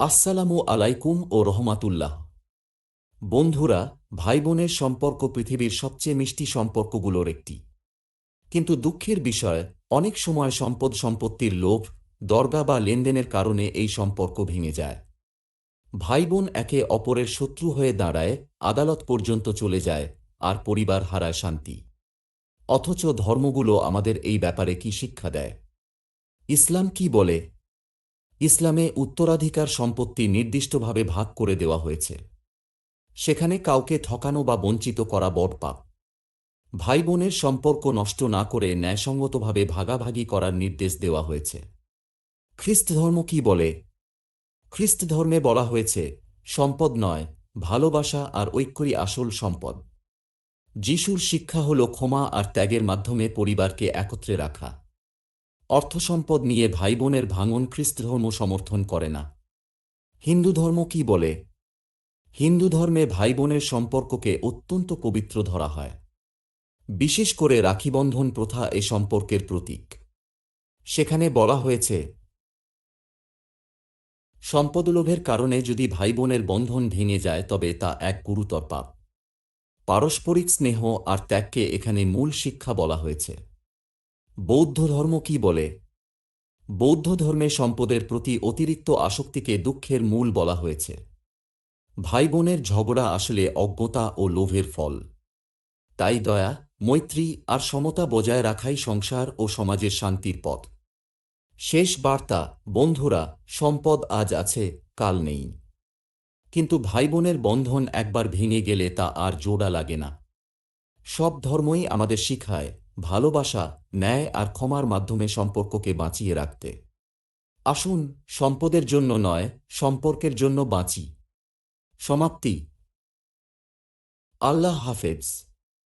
আসসালামু আলাইকুম ও রহমাতুল্লাহ। বন্ধুরা ভাই বোনের সম্পর্ক পৃথিবীর সবচেয়ে মিষ্টি সম্পর্কগুলোর একটি। কিন্তু দুঃখের বিষয়, অনেক সময় সম্পদ সম্পত্তির লোভ, দরগা বা লেনদেনের কারণে এই সম্পর্ক ভেঙে যায়। ভাই বোন একে অপরের শত্রু হয়ে দাঁড়ায়, আদালত পর্যন্ত চলে যায়, আর পরিবার হারায় শান্তি। অথচ ধর্মগুলো আমাদের এই ব্যাপারে কি শিক্ষা দেয়? ইসলাম কি বলে? ইসলামে উত্তরাধিকার সম্পত্তি নির্দিষ্টভাবে ভাগ করে দেওয়া হয়েছে। সেখানে কাউকে ঠকানো বা বঞ্চিত করা বড় পাপ। ভাই বোনের সম্পর্ক নষ্ট না করে ন্যায়সঙ্গতভাবে ভাগাভাগি করার নির্দেশ দেওয়া হয়েছে। খ্রিস্ট ধর্ম কি বলে? খ্রিস্ট ধর্মে বলা হয়েছে, সম্পদ নয়, ভালোবাসা আর ঐক্যই আসল সম্পদ। যিশুর শিক্ষা হল ক্ষমা আর ত্যাগের মাধ্যমে পরিবারকে একত্রে রাখা। অর্থসম্পদ নিয়ে ভাই বোনের ভাঙন খ্রিস্ট ধর্ম সমর্থন করে না। হিন্দু ধর্ম কি বলে? হিন্দু ধর্মে ভাই বোনের সম্পর্ককে অত্যন্ত পবিত্র ধরা হয়। বিশেষ করে রাখিবন্ধন প্রথা এ সম্পর্কের প্রতীক। সেখানে বলা হয়েছে সম্পদলোভের কারণে যদি ভাই বোনের বন্ধন ভেঙে যায়, তবে তা এক গুরুতর পাপ। পারস্পরিক স্নেহ আর ত্যাগকে এখানে মূল শিক্ষা বলা হয়েছে। বৌদ্ধ ধর্ম কি বলে? বৌদ্ধ ধর্মে সম্পদের প্রতি অতিরিক্ত আসক্তিকে দুঃখের মূল বলা হয়েছে। ভাই বোনের ঝগড়া আসলে অজ্ঞতা ও লোভের ফল। তাই দয়া, মৈত্রী আর সমতা বজায় রাখাই সংসার ও সমাজের শান্তির পথ। শেষ বার্তা, বন্ধুরা, সম্পদ আজ আছে, কাল নেই। কিন্তু ভাই বোনের বন্ধন একবার ভেঙে গেলে তা আর জোড়া লাগে না। সব ধর্মই আমাদের শিখায় ভালোবাসা, ন্যায় আর ক্ষমার মাধ্যমে সম্পর্ককে বাঁচিয়ে রাখতে। আসুন, সম্পদের জন্য নয়, সম্পর্কের জন্য বাঁচি। সমাপ্তি। আল্লাহ হাফেজ।